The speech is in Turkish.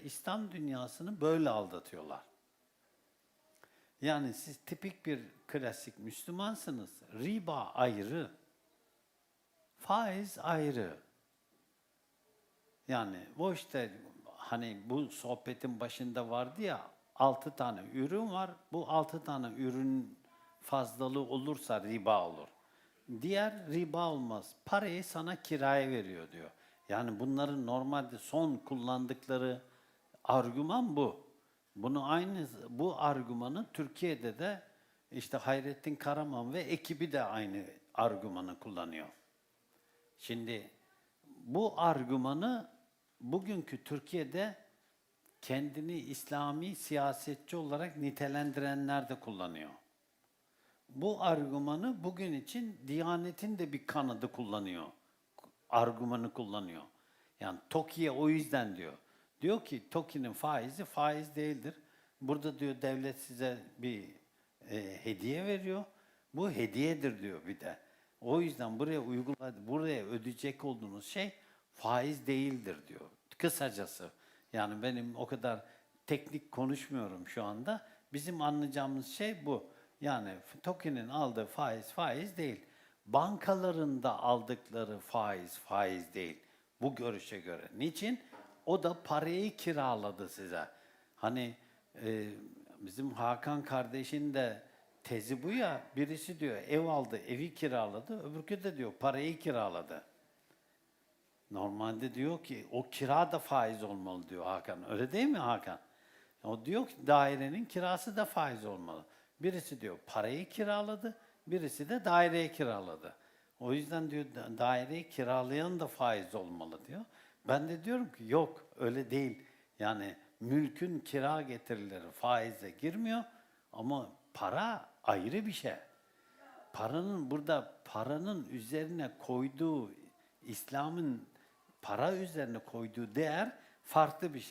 İslam dünyasını böyle aldatıyorlar. Yani siz tipik bir klasik Müslümansınız. Riba ayrı. Faiz ayrı. Yani o işte hani bu sohbetin başında vardı ya altı tane ürün var. Bu altı tane ürün fazlalığı olursa riba olur. Diğer riba olmaz. Parayı sana kiraya veriyor diyor. Yani bunların normalde son kullandıkları argüman bu. Bunu aynı bu argümanı Türkiye'de de işte Hayrettin Karaman ve ekibi de aynı argümanı kullanıyor. Şimdi bu argümanı bugünkü Türkiye'de kendini İslami siyasetçi olarak nitelendirenler de kullanıyor. Bu argümanı bugün için Diyanet'in de bir kanadı kullanıyor. Argümanı kullanıyor. Yani TOKİ'ye o yüzden diyor. Diyor ki TOKİ'nin faizi faiz değildir. Burada diyor devlet size bir e, hediye veriyor. Bu hediyedir diyor bir de. O yüzden buraya uyguladı, buraya ödeyecek olduğunuz şey faiz değildir diyor. Kısacası. Yani benim o kadar teknik konuşmuyorum şu anda. Bizim anlayacağımız şey bu. Yani TOKİ'nin aldığı faiz faiz değil. Bankaların da aldıkları faiz faiz değil. Bu görüşe göre. Niçin? O da parayı kiraladı size. Hani e, bizim Hakan kardeşin de tezi bu ya. Birisi diyor ev aldı, evi kiraladı. Öbürkü de diyor parayı kiraladı. Normalde diyor ki o kira da faiz olmalı diyor Hakan. Öyle değil mi Hakan? O diyor ki dairenin kirası da faiz olmalı. Birisi diyor parayı kiraladı, birisi de daireyi kiraladı. O yüzden diyor da- daireyi kiralayan da faiz olmalı diyor. Ben de diyorum ki yok öyle değil. Yani mülkün kira getirileri faize girmiyor ama para ayrı bir şey. Paranın burada paranın üzerine koyduğu İslam'ın para üzerine koyduğu değer farklı bir şey.